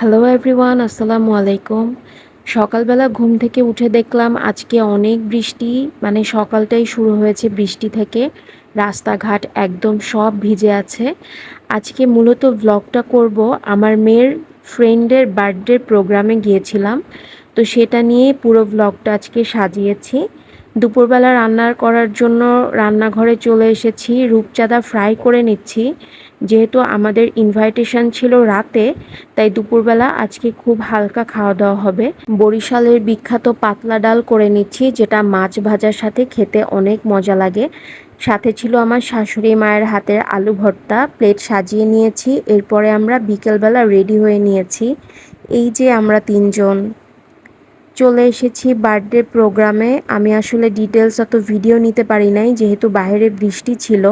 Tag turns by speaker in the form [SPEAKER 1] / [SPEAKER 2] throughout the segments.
[SPEAKER 1] Hello everyone আসসালামু আলাইকুম সকালবেলা ঘুম থেকে উঠে দেখলাম আজকে অনেক বৃষ্টি মানে সকালটাই শুরু হয়েছে বৃষ্টি থেকে। রাস্তাঘাট একদম সব ভিজে আছে। আজকে মূলত ব্লগটা করব। আমার মেয়ের ফ্রেন্ডের বার্থডে প্রোগ্রামে গিয়েছিলাম। তো সেটা নিয়ে পুরো ব্লগটা আজকে সাজিয়েছি। দুপুরবেলা রান্নার করার জন্য রান্নাঘরে চলে এসেছি। রূপচাঁদা ফ্রাই করে নিচ্ছি। যেহেতু আমাদের ইনভাইটেশন ছিল রাতে, তাই দুপুরবেলা আজকে খুব হালকা খাওয়া দাওয়া হবে। বরিশালের বিখ্যাত পাতলা ডাল করে নিচ্ছি, যেটা মাছ ভাজার সাথে খেতে অনেক মজা লাগে। সাথে ছিল আমার শাশুড়ি মায়ের হাতের আলু ভর্তা প্লেট সাজিয়ে নিয়েছি। এরপরে আমরা বিকেলবেলা রেডি হয়ে নিয়েছি। এই যে আমরা তিনজন। চলে এসেছি বার্থডে প্রোগ্রামে। আমি আসলে ডিটেলস অত ভিডিও নিতে পারি নাই যেহেতু বাইরে বৃষ্টি ছিল।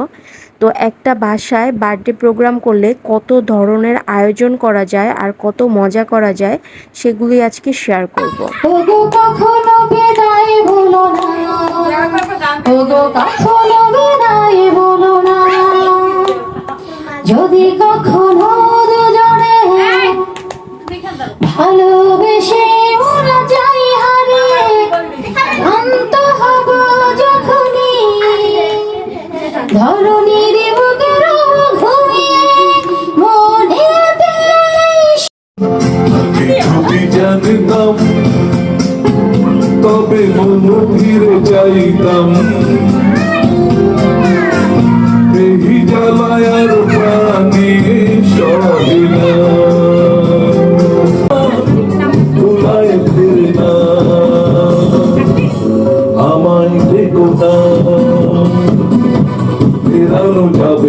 [SPEAKER 1] তো একটা বাসায় বার্থডে প্রোগ্রাম করলে কত ধরনের আয়োজন করা যায় আর কত মজা করা যায় সেগুলি আজকে শেয়ার করব।
[SPEAKER 2] ওগো কখনো বিদায় বলো না। ওগো কখনো বিদায় বলো না। যদি কখনো ভালোবেসে
[SPEAKER 3] যদি জানতাম তবে মন ফিরে চাইতাম। এই জ্বালায়ার প্রাণী ফিরে আমায় দেখো না।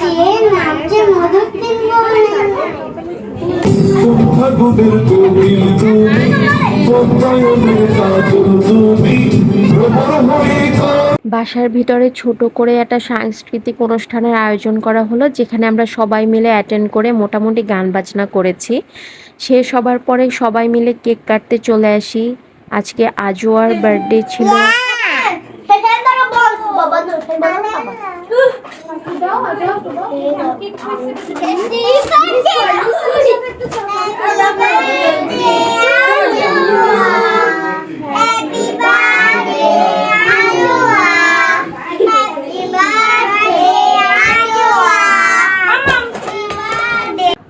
[SPEAKER 4] চেয়ে মধুর
[SPEAKER 3] তুমি তুমি
[SPEAKER 1] বাসার ভিতরে ছোট করে একটা সাংস্কৃতিক অনুষ্ঠানের আয়োজন করা হলো যেখানে আমরা সবাই মিলে অ্যাটেন্ড করে মোটামুটি গান বাজনা করেছি। সে সবার পরে সবাই মিলে কেক কাটতে চলে আসি। আজকে আজোয়ার বার্থডে ছিল।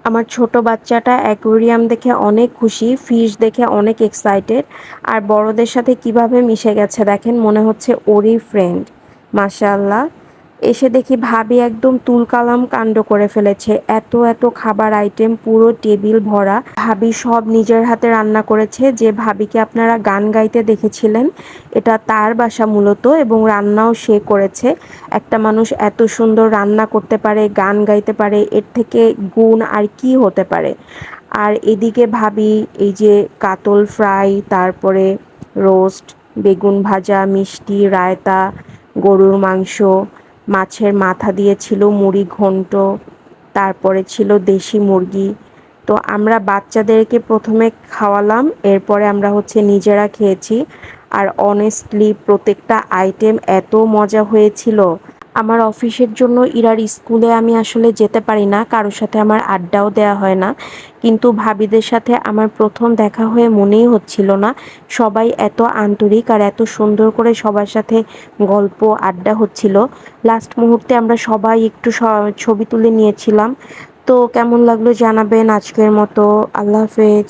[SPEAKER 1] আমার ছোট বাচ্চাটা অ্যাকোয়ারিয়াম দেখে অনেক খুশি, ফিশ দেখে অনেক এক্সাইটেড আর বড়দের সাথে কীভাবে মিশে গেছে দেখেন, মনে হচ্ছে ওরই ফ্রেন্ড মাশাআল্লাহ। এসে দেখি ভাবি একদম তুলকালাম কাণ্ড করে ফেলেছে। এত এত খাবার আইটেম পুরো টেবিল ভরা। ভাবি সব নিজের হাতে রান্না করেছে। যে ভাবিকে আপনারা গান গাইতে দেখেছিলেন, এটা তার বাসা মূলত এবং রান্নাও সে করেছে। একটা মানুষ এত সুন্দর রান্না করতে পারে, গান গাইতে পারে, এর থেকে গুণ আর কি হতে পারে? আর এদিকে ভাবি এই যে কাতল ফ্রাই, তারপরে রোস্ট বেগুন ভাজা, মিষ্টি, রায়তা, গরুর মাংস মাছের মাথা দিয়েছিল মুড়ি ঘন্ট, তারপরে ছিল দেশি মুরগি। তো আমরা বাচ্চাদেরকে প্রথমে খাওয়ালাম, এরপরে আমরা হচ্ছে নিজেরা খেয়েছি। আর অনেস্টলি প্রত্যেকটা আইটেম এত মজা হয়েছিল। আমার অফিসের জন্য ইরার স্কুলে আমি আসলে যেতে পারি না, কারোর সাথে আমার আড্ডাও দেওয়া হয় না। কিন্তু ভাবিদের সাথে আমার প্রথম দেখা হয়ে মনেই হচ্ছিল না। সবাই এত আন্তরিক আর এত সুন্দর করে সবার সাথে গল্প, আড্ডা হচ্ছিল। লাস্ট মুহূর্তে আমরা সবাই একটু ছবি তুলে নিয়েছিলাম। তো কেমন লাগল জানাবেন আজকের মতো। আল্লাহ হাফেজ।